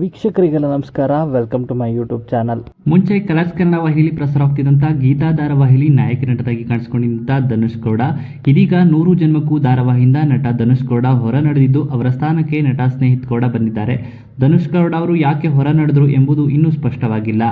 ವೀಕ್ಷಕರಿಗೆಲ್ಲ ನಮಸ್ಕಾರ. Welcome to my YouTube channel ಮುಂಚೆ Colors Kannada ವಾಹಿನಿ ಪ್ರಸಾರ ಆಗ್ತಿದ್ದಂಥ ಗೀತಾ ಧಾರಾವಾಹಿಲಿ ನಾಯಕ ನಟರಾಗಿ ಕಾಣಿಸಿಕೊಂಡಿದ್ದ ಧನುಷ್ ಗೌಡ. ಇದೀಗ ನೂರು ಜನ್ಮಕ್ಕೂ ಧಾರಾವಾಹಿಯಿಂದ ನಟ ಧನುಷ್ ಗೌಡ ಹೊರ ನಡೆದಿದ್ದು ಅವರ ಸ್ಥಾನಕ್ಕೆ ನಟ ಸ್ನೇಹಿತ್ ಗೌಡ ಬಂದಿದ್ದಾರೆ. ಧನುಷ್ ಗೌಡ ಅವರು ಯಾಕೆ ಹೊರ ನಡೆದರು ಎಂಬುದು ಇನ್ನೂ ಸ್ಪಷ್ಟವಾಗಿಲ್ಲ.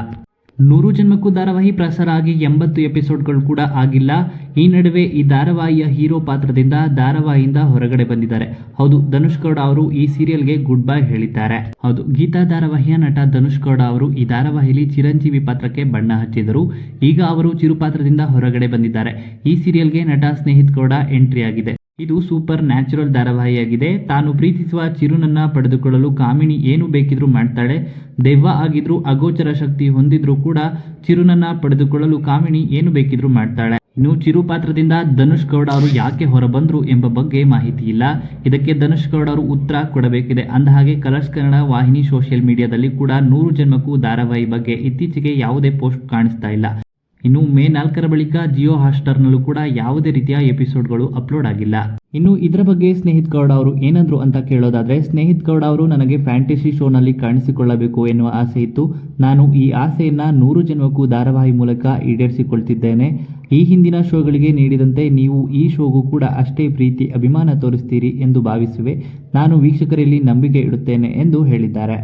ನೂರು ಜನ್ಮಕ್ಕೂ ಧಾರಾವಾಹಿ ಪ್ರಸಾರ ಆಗಿ ಎಂಬತ್ತು ಎಪಿಸೋಡ್ಗಳು ಕೂಡ ಆಗಿಲ್ಲ. ಈ ನಡುವೆ ಈ ಧಾರಾವಾಹಿಯ ಹೀರೋ ಪಾತ್ರದಿಂದ ಧಾರಾವಾಹಿಯಿಂದ ಹೊರಗಡೆ ಬಂದಿದ್ದಾರೆ. ಹೌದು, ಧನುಷ್ ಗೌಡ ಅವರು ಈ ಸೀರಿಯಲ್ಗೆ ಗುಡ್ ಬೈ ಹೇಳಿದ್ದಾರೆ. ಹೌದು, ಗೀತಾ ಧಾರಾವಾಹಿಯ ನಟ ಧನುಷ್ ಗೌಡ ಅವರು ಈ ಧಾರಾವಾಹಿಯಲ್ಲಿ ಚಿರಂಜೀವಿ ಪಾತ್ರಕ್ಕೆ ಬಣ್ಣ ಹಚ್ಚಿದರು. ಈಗ ಅವರು ಚಿರುಪಾತ್ರದಿಂದ ಹೊರಗಡೆ ಬಂದಿದ್ದಾರೆ. ಈ ಸೀರಿಯಲ್ಗೆ ನಟ ಸ್ನೇಹಿತ್ ಗೌಡ ಎಂಟ್ರಿ ಆಗಿದೆ. ಇದು ಸೂಪರ್ ನ್ಯಾಚುರಲ್ ಧಾರಾವಾಹಿಯಾಗಿದೆ. ತಾನು ಪ್ರೀತಿಸುವ ಚಿರುನನ್ನ ಪಡೆದುಕೊಳ್ಳಲು ಕಾಮಿನಿ ಏನು ಬೇಕಿದ್ರೂ ಮಾಡ್ತಾಳೆ. ದೆವ್ವ ಆಗಿದ್ರು, ಅಗೋಚರ ಶಕ್ತಿ ಹೊಂದಿದ್ರೂ ಕೂಡ ಚಿರುನನ್ನ ಪಡೆದುಕೊಳ್ಳಲು ಕಾಮಿನಿ ಏನು ಬೇಕಿದ್ರೂ ಮಾಡ್ತಾಳೆ. ಇನ್ನು ಚಿರು ಪಾತ್ರದಿಂದ ಧನುಷ್ ಗೌಡ ಅವರು ಯಾಕೆ ಹೊರಬಂದ್ರು ಎಂಬ ಬಗ್ಗೆ ಮಾಹಿತಿ ಇಲ್ಲ. ಇದಕ್ಕೆ ಧನುಷ್ ಗೌಡ ಅವರು ಉತ್ತರ ಕೊಡಬೇಕಿದೆ. ಅಂದಹಾಗೆ ಕಲರ್ಸ್ ಕನ್ನಡ ವಾಹಿನಿ ಸೋಷಿಯಲ್ ಮೀಡಿಯಾದಲ್ಲಿ ಕೂಡ ನೂರು ಜನ್ಮಕ್ಕೂ ಧಾರಾವಾಹಿ ಬಗ್ಗೆ ಇತ್ತೀಚೆಗೆ ಯಾವುದೇ ಪೋಸ್ಟ್ ಕಾಣಿಸ್ತಾ ಇಲ್ಲ. ಇನ್ನು ಮೇ ನಾಲ್ಕರ ಬಳಿಕ ಜಿಯೋ ಹಾಟ್ಸ್ಟಾರ್ನಲ್ಲೂ ಕೂಡ ಯಾವುದೇ ರೀತಿಯ ಎಪಿಸೋಡ್ಗಳು ಅಪ್ಲೋಡ್ ಆಗಿಲ್ಲ. ಇನ್ನು ಇದರ ಬಗ್ಗೆ ಸ್ನೇಹಿತ್ ಗೌಡ ಅವರು ಏನಂದ್ರು ಅಂತ ಕೇಳೋದಾದ್ರೆ, ಸ್ನೇಹಿತ್ ಗೌಡ ಅವರು ನನಗೆ ಫ್ಯಾಂಟಸಿ ಶೋನಲ್ಲಿ ಕಾಣಿಸಿಕೊಳ್ಳಬೇಕು ಎನ್ನುವ ಆಸೆ ಇತ್ತು. ನಾನು ಈ ಆಸೆಯನ್ನ ನೂರು ಜನ್ಮಕ್ಕೂ ಧಾರಾವಾಹಿ ಮೂಲಕ ಈಡೇರಿಸಿಕೊಳ್ತಿದ್ದೇನೆ. ಈ ಹಿಂದಿನ ಶೋಗಳಿಗೆ ನೀಡಿದಂತೆ ನೀವು ಈ ಶೋಗೂ ಕೂಡ ಅಷ್ಟೇ ಪ್ರೀತಿ, ಅಭಿಮಾನ ತೋರಿಸ್ತೀರಿ ಎಂದು ಭಾವಿಸುವೆ. ನಾನು ವೀಕ್ಷಕರಲ್ಲಿ ನಂಬಿಕೆ ಇಡುತ್ತೇನೆ ಎಂದು ಹೇಳಿದ್ದಾರೆ.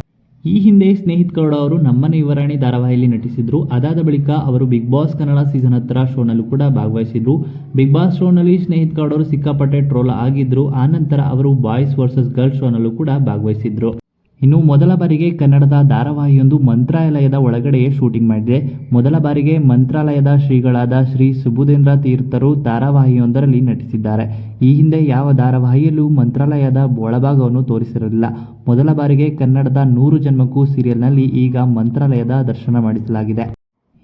ಈ ಹಿಂದೆ ಸ್ನೇಹಿತ್ ಗೌಡ ಅವರು ನಮ್ಮನೆ ಯುವರಾಣಿ ಧಾರಾವಾಹಿಯಲ್ಲಿ ನಟಿಸಿದ್ರು. ಅದಾದ ಬಳಿಕ ಅವರು ಬಿಗ್ ಬಾಸ್ ಕನ್ನಡ ಸೀಸನ್ ಹತ್ತರ ಶೋನಲ್ಲೂ ಕೂಡ ಭಾಗವಹಿಸಿದ್ರು. ಬಿಗ್ ಬಾಸ್ ಶೋನಲ್ಲಿ ಸ್ನೇಹಿತ್ ಗೌಡ ಅವರು ಸಿಕ್ಕಾಪಟ್ಟೆ ಟ್ರೋಲ್ ಆಗಿದ್ರು. ಆ ನಂತರ ಅವರು ಬಾಯ್ಸ್ ವರ್ಸಸ್ ಗರ್ಲ್ಸ್ ಶೋನಲ್ಲೂ ಕೂಡ ಭಾಗವಹಿಸಿದ್ರು. ಇನ್ನು ಮೊದಲ ಬಾರಿಗೆ ಕನ್ನಡದ ಧಾರಾವಾಹಿಯೊಂದು ಮಂತ್ರಾಲಯದ ಒಳಗಡೆ ಶೂಟಿಂಗ್ ಮಾಡಿದೆ. ಮೊದಲ ಬಾರಿಗೆ ಮಂತ್ರಾಲಯದ ಶ್ರೀಗಳಾದ ಶ್ರೀ ಸುಬುಧೇಂದ್ರ ತೀರ್ಥರು ಧಾರಾವಾಹಿಯೊಂದರಲ್ಲಿ ನಟಿಸಿದ್ದಾರೆ. ಈ ಹಿಂದೆ ಯಾವ ಧಾರಾವಾಹಿಯಲ್ಲೂ ಮಂತ್ರಾಲಯದ ಒಳಭಾಗವನ್ನು ತೋರಿಸಿರಲಿಲ್ಲ. ಮೊದಲ ಬಾರಿಗೆ ಕನ್ನಡದ ನೂರು ಜನ್ಮಕ್ಕೂ ಸೀರಿಯಲ್ನಲ್ಲಿ ಈಗ ಮಂತ್ರಾಲಯದ ದರ್ಶನ ಮಾಡಿಸಲಾಗಿದೆ.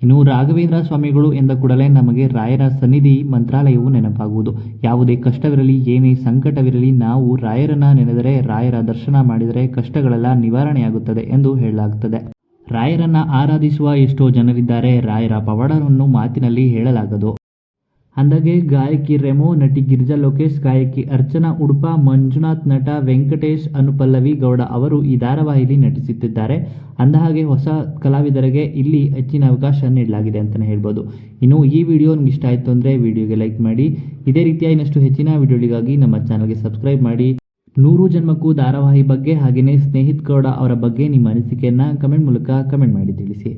ಇನ್ನು ರಾಘವೇಂದ್ರ ಸ್ವಾಮಿಗಳು ಎಂದ ಕೂಡಲೇ ನಮಗೆ ರಾಯರ ಸನ್ನಿಧಿ ಮಂತ್ರಾಲಯವು ನೆನಪಾಗುವುದು. ಯಾವುದೇ ಕಷ್ಟವಿರಲಿ, ಏನೇ ಸಂಕಟವಿರಲಿ, ನಾವು ರಾಯರನ್ನ ನೆನೆದರೆ, ರಾಯರ ದರ್ಶನ ಮಾಡಿದರೆ ಕಷ್ಟಗಳೆಲ್ಲ ನಿವಾರಣೆಯಾಗುತ್ತದೆ ಎಂದು ಹೇಳಲಾಗುತ್ತದೆ ರಾಯರನ್ನ ಆರಾಧಿಸುವ ಎಷ್ಟೋ ಜನರಿದ್ದಾರೆ. ರಾಯರ ಪವಾಡವನ್ನು ಮಾತಿನಲ್ಲಿ ಹೇಳಲಾಗದು. ಅಂದಾಗೆ ಗಾಯಕಿ ರೆಮೋ, ನಟಿ ಗಿರಿಜಾ ಲೋಕೇಶ್, ಗಾಯಕಿ ಅರ್ಚನಾ ಉಡುಪ, ಮಂಜುನಾಥ್ ನಟ ವೆಂಕಟೇಶ್, ಅನುಪಲ್ಲವಿ ಗೌಡ ಅವರು ಈ ಧಾರಾವಾಹಿಯಲ್ಲಿ ನಟಿಸುತ್ತಿದ್ದಾರೆ. ಅಂದಹಾಗೆ, ಹೊಸ ಕಲಾವಿದರಿಗೆ ಇಲ್ಲಿ ಹೆಚ್ಚಿನ ಅವಕಾಶ ನೀಡಲಾಗಿದೆ ಅಂತಲೇ ಹೇಳ್ಬೋದು. ಇನ್ನು ಈ ವಿಡಿಯೋ ನಿಮ್ಗೆ ಇಷ್ಟ ಆಯಿತು ಅಂದರೆ ವಿಡಿಯೋಗೆ ಲೈಕ್ ಮಾಡಿ. ಇದೇ ರೀತಿಯ ಇನ್ನಷ್ಟು ಹೆಚ್ಚಿನ ವಿಡಿಯೋಗಳಿಗಾಗಿ ನಮ್ಮ ಚಾನಲ್ಗೆ ಸಬ್ಸ್ಕ್ರೈಬ್ ಮಾಡಿ. ನೂರು ಜನ್ಮಕ್ಕೂ ಧಾರಾವಾಹಿ ಬಗ್ಗೆ ಹಾಗೆಯೇ ಸ್ನೇಹಿತ್ ಗೌಡ ಅವರ ಬಗ್ಗೆ ನಿಮ್ಮ ಅನಿಸಿಕೆಯನ್ನು ಕಮೆಂಟ್ ಮೂಲಕ ಕಮೆಂಟ್ ಮಾಡಿ ತಿಳಿಸಿ.